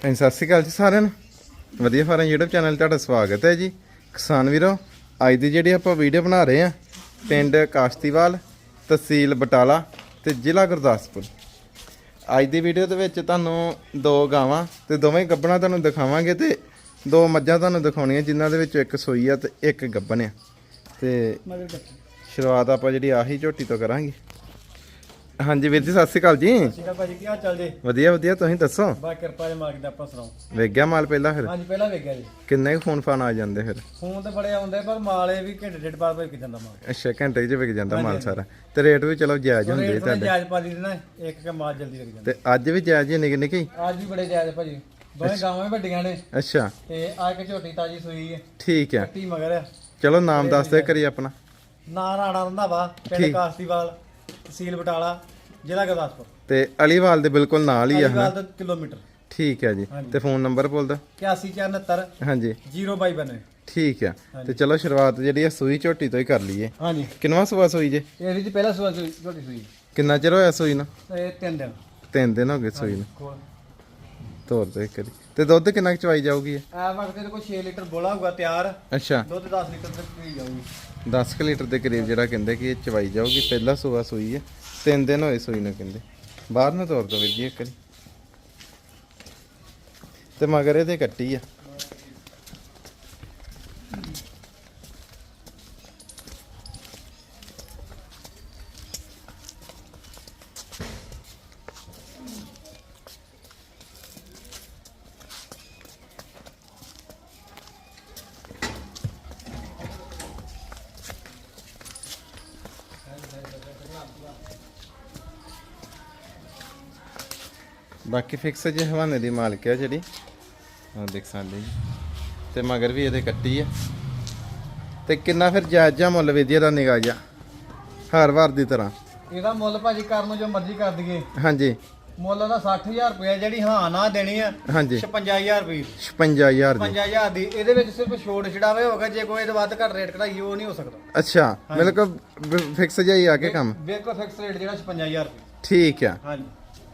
ਹਾਂਜੀ ਸਤਿ ਸ਼੍ਰੀ ਅਕਾਲ ਜੀ ਸਾਰਿਆਂ ਨੂੰ। ਵਧੀਆ ਫਾਰਮ YouTube ਚੈਨਲ 'ਤੇ ਤੁਹਾਡਾ ਸਵਾਗਤ ਹੈ ਜੀ। ਕਿਸਾਨ ਵੀਰੋ ਅੱਜ ਦੀ ਜਿਹੜੀ ਆਪਾਂ ਵੀਡੀਓ ਬਣਾ ਰਹੇ ਆ ਪਿੰਡ ਕਾਸ਼ਤੀਵਾਲ ਤਹਿਸੀਲ ਬਟਾਲਾ ਤੇ ਜ਼ਿਲ੍ਹਾ ਗੁਰਦਾਸਪੁਰ। ਅੱਜ ਦੀ ਵੀਡੀਓ ਦੇ ਵਿੱਚ ਤੁਹਾਨੂੰ ਦੋ ਗਾਵਾਂ ਤੇ ਦੋਵੇਂ ਗੱਬਣਾ ਤੁਹਾਨੂੰ ਦਿਖਾਵਾਂਗੇ ਤੇ ਦੋ ਮੱਝਾਂ ਤੁਹਾਨੂੰ ਦਿਖਾਉਣੀਆਂ ਜਿਨ੍ਹਾਂ ਦੇ ਵਿੱਚੋਂ ਇੱਕ ਸੋਈ ਆ ਤੇ ਇੱਕ ਗੱਬਣ ਆ। ਤੇ ਸ਼ੁਰੂਆਤ ਆਪਾਂ ਜਿਹੜੀ ਆਹੀ ਝੋਟੀ ਤੋਂ ਕਰਾਂਗੇ। ਹਾਂਜੀ ਵੀਰ ਜੀ ਸਤਿ ਸ਼੍ਰੀ ਅਕਾਲ ਜੀ। ਆ ਭਾਜੀ ਕੀ ਹਾਲ ਚਾਲ ਜੀ? ਵਧੀਆ ਵਧੀਆ ਤੁਸੀਂ ਦੱਸੋ? ਬਾ ਕਿਰਪਾ ਦੇ ਮਾਲਕ ਦਾ ਆਪਾਂ ਸੁਣਾਓ। ਵੇਖ ਗਿਆ ਮਾਲ ਪਹਿਲਾਂ ਫਿਰ? ਹਾਂਜੀ ਪਹਿਲਾਂ ਵੇਖਿਆ ਜੀ। ਕਿੰਨੇ ਕੁ ਫੋਨ ਫਾਨ ਆ ਜਾਂਦੇ ਫਿਰ? ਫੋਨ ਤੇ ਬੜੇ ਆਉਂਦੇ ਪਰ ਮਾਲੇ ਵੀ ਘੰਟੇ ਡੇਢ ਬਾਅਦ ਭਾਈ ਜਾਂਦਾ ਮਾਲ। ਅੱਛਾ ਘੰਟੇ 'ਚ ਵਿਕ ਜਾਂਦਾ ਮਾਲ ਸਾਰਾ। ਤੇ ਰੇਟ ਵੀ ਚਲੋ ਜਾਇਜ਼ ਹੁੰਦੇ ਤੁਹਾਡੇ। ਜਾਇਜ਼ ਪਾ ਲਈ ਨਾ ਇੱਕ ਕੇ ਮਾਲ ਜਲਦੀ ਵਿਕ ਜਾਂਦਾ। ਤੇ ਅੱਜ ਵੀ ਜਾਇਜ਼ ਹੀ ਨਿੱਕੇ ਨਿੱਕੇ ਹੀ? ਅੱਜ ਵੀ ਬੜੇ ਜਾਇਜ਼ ਭਾਜੀ ਦੋਵੇਂ ਗਾਵਾਂ ਵੀ ਵੱਡੀਆਂ ਨੇ। ਅੱਛਾ। ਤੇ ਆ ਇੱਕ ਝੋਟੀ ਤਾਜੀ ਸੂਈ ਹੈ। ਠੀਕ ਹੈ। ਕੱਟੀ ਮਗਰ। ਚਲੋ ਨਾਮ ਦੱਸ ਦੇ ਕਰੀ ਆਪਣਾ। ਨਾਂ ਰਾਣਾ ਰੰਧਾਵਾ ਪਿੰਡ ਠੀਕ। ਕਾਸਤੀਵਾਲ ਤਹਿਸੀਲ ਬਟਾਲਾ। ਜ਼ਿਲ੍ਹਾ ਗੁਰਦਾਸਪੁਰ। ਤੇ ਅਲੀਵਾਲ ਦੇ ਬਿਲਕੁਲ ਨਾਲ ਹੀ ਆ ਹਨਾ? ਅਲੀਵਾਲ ਤੋਂ ਕਿਲੋਮੀਟਰ। ਠੀਕ ਹੈ ਜੀ। ਤੇ ਫੋਨ ਨੰਬਰ ਬੋਲ ਦੋ 8169 ਹਾਂਜੀ। 02292 ਠੀਕ ਹੈ ਤੇ ਚਲੋ ਸ਼ੁਰੂਆਤ ਜਿਹੜੀ ਆ ਸੂਈ ਝੋਟੀ ਤੋਂ ਹੀ ਕਰ ਲਈਏ। ਹਾਂਜੀ। ਕਿੰਨਵਾ ਸੂਆ ਸੂਈ ਜੇ? ਇਹ ਵੀ ਪਹਿਲਾ ਸੂਆ ਸੂਈ ਝੋਟੀ ਸੂਈ। ਕਿੰਨਾ ਚਿਰ ਹੋਇਆ ਸੂਈ ਨੂੰ? ਇਹ ਤਿੰਨ ਦਿਨ। ਤਿੰਨ ਦਿਨ ਹੋ ਗਏ ਸੂਈ ਨੂੰ। ਤੋਰ ਦੋ ਇੱਕ ਵਾਰੀ। ਤੇ ਦੁੱਧ ਕਿੰਨਾ ਕੁ ਚਵਾਈ ਜਾਊਗੀ? ਇਹ? ਆ ਵਕਤ ਇਹਦੇ ਕੋਲ 6 ਲੀਟਰ ਬੋਲਾ ਹੋਊਗਾ ਤਿਆਰ। ਅੱਛਾ। ਦੁੱਧ 10 ਲੀਟਰ ਤੱਕ ਪੀ ਜਾਊਗੀ। 10 ਕੁ ਲੀਟਰ ਦੇ ਕਰੀਬ ਜਿਹੜਾ ਕਹਿੰਦੇ ਕਿ ਇਹ ਚਵਾਈ ਜਾਊਗੀ ਪਹਿਲਾ ਸੂਆ ਸੂਈ ਹੈ। ਤਿੰਨ ਦਿਨ ਹੋਏ ਸੂਈ ਨੂੰ ਕਹਿੰਦੇ। ਬਾਹਰ ਨੂੰ ਤੋਰ ਦੋ ਵੀਰ ਜੀ ਇੱਕ ਵਾਰੀ। ਤੇ ਮਗਰ ਇਹਦੇ ਕੱਟੀ ਆ। ਬਾਕੀ ਫਿਕਸ ਜੇ ਹਵਾਨੇ ਦੀ ਮਾਲਕ ਹੈ ਜਿਹੜੀ। ਆ ਦੇਖ ਸਕਦੇ ਜੀ। ਤੇ ਮਗਰ ਵੀ ਇਹਦੇ ਕੱਟੀ ਆ। ਤੇ ਕਿੰਨਾ ਫਿਰ ਜਾਇਜ਼ਾ ਮੁੱਲ ਵਿਧਿਆ ਦਾ ਨਿਗਾਹ ਜਾ ਹਰ ਵਾਰ ਦੀ ਤਰ੍ਹਾਂ। ਇਹਦਾ ਮੁੱਲ ਭਾਜੀ ਕਰਨ ਨੂੰ ਜੋ ਮਰਜ਼ੀ ਕਰ ਦਈਏ। ਹਾਂਜੀ। ਮੁੱਲ ਦਾ 60000 ਰੁਪਏ ਜਿਹੜੀ ਹਾਂ ਨਾ ਦੇਣੀ ਆ ਹਾਂਜੀ। 56000 ਰੁਪਏ 55000 ਦੀ। 55000 ਦੀ। ਇਹਦੇ ਵਿੱਚ ਸਿਰਫ ਛੋੜ ਛਡਾਵੇ ਹੋਗਾ ਜੇ ਕੋਈ ਇਹਦੇ ਵੱਧ ਘੱਟ ਰੇਟ ਕਢਾਈ ਉਹ ਨਹੀਂ ਹੋ ਸਕਦਾ। ਅੱਛਾ ਬਿਲਕੁਲ ਫਿਕਸ ਹੀ ਆ ਕੇ ਕੰਮ। ਬਿਲਕੁਲ ਫਿਕਸ ਰੇਟ ਜਿਹੜਾ 56000 ਰੁਪਏ ਠੀਕ ਆ। ਹਾਂਜੀ।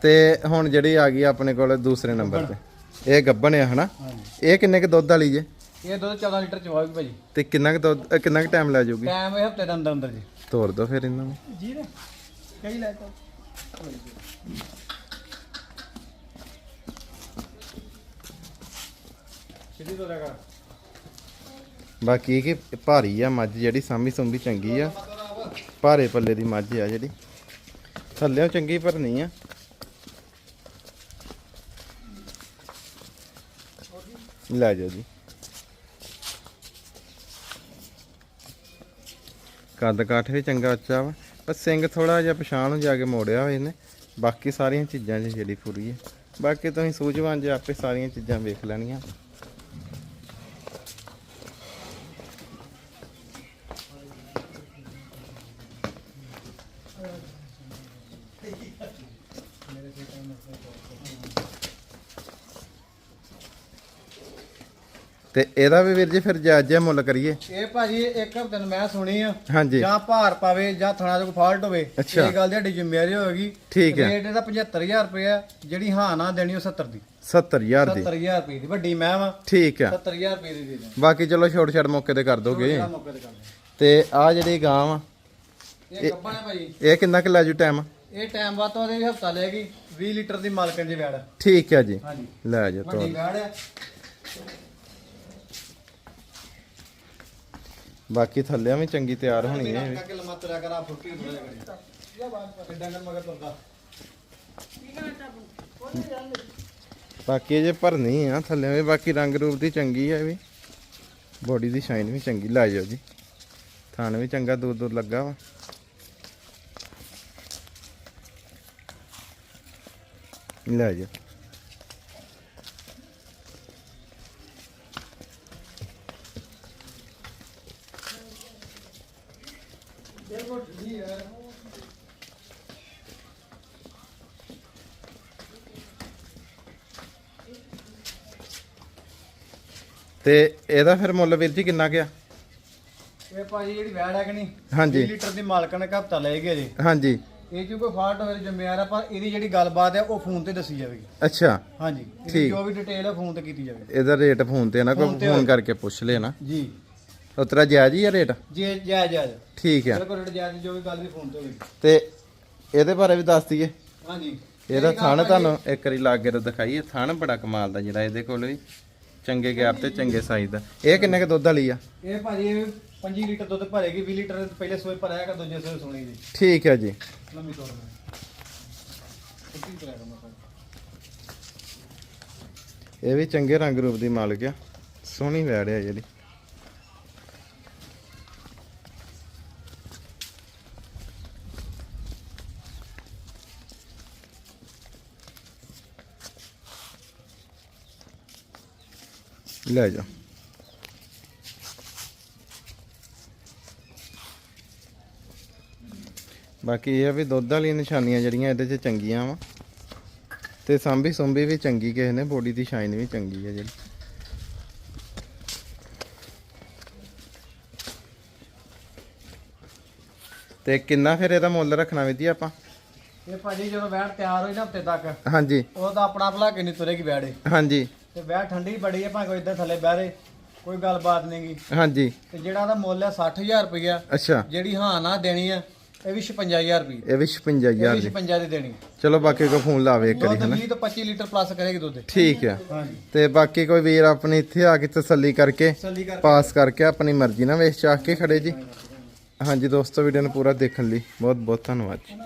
ਤੇ ਹੁਣ ਜਿਹੜੀ ਆ ਗਈ ਆਪਣੇ ਕੋਲ ਦੂਸਰੇ ਨੰਬਰ ਤੇ। ਇਹ ਗੱਬਣ ਆ ਹਨਾ? ਇਹ ਕਿੰਨੇ ਕ ਦੁੱਧ ਵਾਲੀ ਜੇ? ਇਹ ਦੁੱਧ 14 ਲੀਟਰ ਚਵਾ ਵੀ ਭਾਜੀ। ਤੇ ਕਿੰਨਾ ਕ ਦੁੱਧ ਕਿੰਨਾ ਕ ਟਾਈਮ ਲੈ ਜਾਊਗੀ? ਟਾਈਮ ਇਹ ਹਫ਼ਤੇ ਦੇ ਅੰਦਰ ਅੰਦਰ ਜੀ। ਤੋਰ ਦੋ ਫਿਰ ਇਹਨਾਂ ਨੂੰ। ਜੀ ਨੇ ਕਈ ਲੈ ਤਾ ਸਿੱਧੀ ਤੋਂ ਲਗਾ ਬਾਕੀ ਇਹ ਕਿ ਭਾਰੀ ਆ ਮੱਝ ਜਿਹੜੀ ਸਾਂਭੀ ਸੁੰਭੀ ਚੰਗੀ ਆ। ਭਾਰੇ ਪੱਲੇ ਦੀ ਮੱਝ ਆ ਜਿਹੜੀ। ਥੱਲਿਓਂ ਚੰਗੀ ਪਰ ਨਹੀਂ ਆ। ਲੈ ਜਾਓ ਜੀ। ਕੱਦ ਕਾਠ ਵੀ ਚੰਗਾ ਉੱਚਾ ਵਾ। ਪਰ ਸਿੰਘ ਥੋੜਾ ਜਿਹਾ ਪਛਾਣ ਨੂੰ ਜਾ ਕੇ ਮੋੜਿਆ ਹੋਏ ਨੇ ਬਾਕੀ ਸਾਰੀਆਂ ਚੀਜ਼ਾਂ 'ਚ ਜਿਹੜੀ ਪੂਰੀ ਹੈ। ਬਾਕੀ ਤੁਸੀਂ ਸੂਝਵਾਨ ਜੇ ਆਪੇ ਸਾਰੀਆਂ ਚੀਜ਼ਾਂ ਵੇਖ ਲੈਣੀਆਂ। ਤੇ ਇਹਦਾ ਵੀ ਵੀਰ ਜੀ ਫਿਰ ਜਾਇਜ਼ ਮੁੱਲ ਕਰੀਏ। ਇਹ ਭਾਜੀ ਇੱਕ ਹਫ਼ਤੇ ਨੂੰ ਮੈਂ ਸੁਣੀ ਆ ਹਾਂਜੀ। ਜਾਂ ਭਾਰ ਪਾਵੇ ਜਾਂ ਥਣਾ ਕੋਈ ਫਾਲਟ ਹੋਵੇ ਅੱਛਾ। ਇਹ ਗੱਲ ਦੀ ਸਾਡੀ ਜ਼ਿੰਮੇਵਾਰੀ ਹੋਏਗੀ। ਠੀਕ ਹੈ। ਰੇਟ ਇਹਦਾ 75000 ਰੁਪਏ ਆ ਜਿਹੜੀ ਹਾਂ ਨਾ ਦੇਣੀ ਉਹ 70 ਦੀ। 70000 ਦੀ। 70000 ਰੁਪਏ ਦੀ। ਵੱਡੀ ਮੈਂ ਵਾ ਠੀਕ ਆ 70000 ਰੁਪਏ ਦੀ ਦੇ ਦਾਂ ਬਾਕੀ ਚਲੋ ਛੋਟ ਛੜ ਮੌਕੇ ਤੇ ਕਰ ਦੋਗੇ। ਮੌਕੇ ਤੇ ਕਰਦੇ ਤੇ ਆ ਜਿਹੜੀ ਗਾਂ ਵਾ ਇਹ ਕੱਪਾ ਹੈ ਭਾਜੀ। ਇਹ ਕਿੰਨਾ ਕੁ ਲੈ ਜੂ ਟਾਈਮ? ਇਹ ਟਾਈਮ ਬਾਅਦ ਤੋਂ ਇਹਦੇ ਹਫਤਾ ਲੈਗੀ 20 ਲੀਟਰ ਦੀ ਮਾਲਕਣ ਦੀ ਵੈੜ। ਠੀਕ ਹੈ ਜੀ। ਹਾਂਜੀ। ਲੈ ਜਾ ਤੋ ਵੱਡੀ ਵੈੜ ਹੈ ਬਾਕੀ ਥੱਲਿਆਂ ਵੀ ਚੰਗੀ ਤਿਆਰ ਹੋਣੀ ਹੈ ਇਹ ਵੀ। ਕਿ ਲੰਮਾ ਤੁਰਿਆ ਕਰਾ ਫੁੱਟੀ ਥੋੜਾ ਜਿਹਾ ਕਰੀ ਡੰਗਰ ਮਗਰ ਤੁਰਦਾ। ਬਾਕੀ ਇਹ ਜੇ ਭਰਨੀ ਆ ਥੱਲੇ ਵੀ ਬਾਕੀ ਰੰਗ ਰੂਪ ਦੀ ਚੰਗੀ ਹੈ ਇਹ ਵੀ। ਬੋਡੀ ਦੀ ਸ਼ਾਈਨ ਵੀ ਚੰਗੀ ਲੈ ਜਾਓ ਜੀ। ਥਾਣ ਵੀ ਚੰਗਾ ਦੂਰ ਦੂਰ ਲੱਗਾ ਵਾ। ਲੈ ਜਾ ਤੇ ਇਹਦਾ ਫਿਰ ਮੁੱਲ ਵੀਰ ਜੀ ਕਿੰਨਾ ਗਿਆ? ਇਹ ਭਾਜੀ ਜਿਹੜੀ ਵੈੜ ਹੈ ਕਿ ਨਹੀਂ ਹਾਂਜੀ। 20 ਲੀਟਰ ਦੀ ਮਾਲਕਣ ਨੇ ਹਫਤਾ ਲੈ ਗਿਆ ਜੀ। ਹਾਂਜੀ। ਇਹ 'ਚ ਕੋਈ ਫਾਲਟ ਹੋਵੇ ਜ਼ਿੰਮੇਵਾਰ ਆ ਪਰ ਇਹਦੀ ਜਿਹੜੀ ਗੱਲਬਾਤ ਹੈ ਉਹ ਫੋਨ ਤੇ ਦੱਸੀ ਜਾਵੇਗੀ। ਅੱਛਾ। ਹਾਂਜੀ। ਇਹਦੀ ਠੀਕ। ਜੋ ਵੀ ਡਿਟੇਲ ਹੈ ਫੋਨ ਤੇ ਕੀਤੀ ਜਾਵੇਗੀ। ਇਹਦਾ ਰੇਟ ਫੋਨ ਤੇ ਨਾ ਕੋਈ ਫੋਨ। ਕਰਕੇ ਪੁੱਛ ਲੈਣਾ ਜੀ। ਉਤਰਾ ਜਾਇਜ਼ ਹੀ ਆ ਰੇਟ? ਜੀ ਜੈ ਜੈ ਠੀਕ ਆ। ਬਿਲਕੁਲ ਰੇਟ ਜਾਇਜ਼ ਜੋ ਵੀ ਗੱਲ ਵੀ ਫੋਨ ਤੇ ਹੋਵੇਗੀ ਤੇ ਇਹਦੇ ਬਾਰੇ ਵੀ ਦੱਸ ਦਈਏ? ਹਾਂਜੀ। ਇਹਦਾ ਇਹ ਥਣ ਤੁਹਾਨੂੰ ਇੱਕ ਵਾਰੀ ਲਾਗੇ ਤੋਂ ਦਿਖਾਈਏ। ਥਣ ਬੜਾ ਕਮਾਲ ਦਾ ਜਿਹੜਾ ਇਹਦੇ ਕੋਲ ਵੀ। ਚੰਗੇ ਗੈਪ ਤੇ ਚੰਗੇ ਸਾਈਜ਼ ਦਾ। ਇਹ ਕਿੰਨੇ ਕ ਦੁੱਧ ਵਾਲੀ ਆ? ਇਹ ਭਾਜੀ ਇਹ 5 ਲੀਟਰ ਦੁੱਧ ਭਰੇਗੀ 20 ਲੀਟਰ ਪਹਿਲੇ ਸੋਏ ਭਰਿਆ ਹੈਗਾ ਦੂਜੇ ਸੋਏ ਸੁਣੀ ਜੀ ਠੀਕ ਹੈ ਜੀ। ਲੰਮੀ ਭਾਜੀ। ਇਹ ਵੀ ਚੰਗੇ ਰੰਗ ਰੂਪ ਦੀ ਮਾਲਕ ਆ। ਸੋਹਣੀ ਵੈੜ ਆ ਜਿਹੜੀ। ਲੈ ਜਾ ਬਾਕੀ ਇਹ ਆ ਵੀ ਦੁੱਧ ਵਾਲੀਆਂ ਨਿਸ਼ਾਨੀਆਂ ਜਿਹੜੀਆਂ ਇਹਦੇ 'ਚ ਚੰਗੀਆਂ ਵਾ। ਤੇ ਸਾਂਭੀ ਸੁੰਭੀ ਵੀ ਚੰਗੀ ਕਿਸੇ ਨੇ ਬੋਡੀ ਦੀ ਸ਼ਾਈਨ ਵੀ ਚੰਗੀ ਹੈ ਜਿਹੜੀ। ਤੇ ਕਿੰਨਾ ਫਿਰ ਇਹਦਾ ਮੁੱਲ ਰੱਖਣਾ ਵੀ ਜੀ ਆਪਾਂ? ਇਹ ਭਾਜੀ ਜਦੋਂ ਵੈੜ ਤਿਆਰ ਹੋਈ ਨਾ ਹਫ਼ਤੇ ਤੱਕ ਹਾਂਜੀ। ਉਹਦਾ ਆਪਣਾ ਭਲਾ ਕੇ ਨਹੀਂ ਤੁਰੇਗੀ ਵੈੜੇ ਹਾਂਜੀ। ਤੇ ਵੈੜ ਠੰਡੀ ਬੜੀ ਹੈ ਭਾਵੇਂ ਕੋਈ ਇੱਧਰ ਥੱਲੇ ਬਹਿ ਰਹੇ ਕੋਈ ਗੱਲਬਾਤ ਨਹੀਂਗੀ ਹਾਂਜੀ। ਤੇ ਜਿਹੜਾ ਉਹਦਾ ਮੁੱਲ ਹੈ 60000 ਰੁਪਇਆ ਅੱਛਾ। ਜਿਹੜੀ ਹਾਂ ਨਾ ਦੇਣੀ ਆ ਇਹ ਵੀ 56000 ਰੁਪਏ ਇਹ ਵੀ 56000 ਇਹ ਵੀ ਦੀ। 56 ਦੀ ਦੇਣੀ ਚਲੋ ਬਾਕੀ ਕੋ ਫੋਨ ਲਾਵੇ ਇੱਕ ਵਾਰੀ ਹਨਾ? 20 ਤੋਂ 25 ਲੀਟਰ ਪਲੱਸ ਕਰੇਗੀ ਦੁੱਧ। ਠੀਕ ਆ। ਹਾਂਜੀ। ਤੇ ਬਾਕੀ ਕੋਈ ਵੀਰ ਆਪਣੇ ਇੱਥੇ ਆ ਕੇ ਤਸੱਲੀ ਕਰਕੇ ਪਾਸ ਕਰਕੇ ਆਪਣੀ ਮਰਜ਼ੀ ਨਾਲ ਵੇਚ ਚਾਹ ਕੇ ਖੜੇ ਜੀ। ਹਾਂਜੀ ਦੋਸਤੋ ਵੀਡੀਓ ਨੂੰ ਪੂਰਾ ਦੇਖਣ ਲਈ ਬਹੁਤ ਬਹੁਤ ਧੰਨਵਾਦ ਜੀ।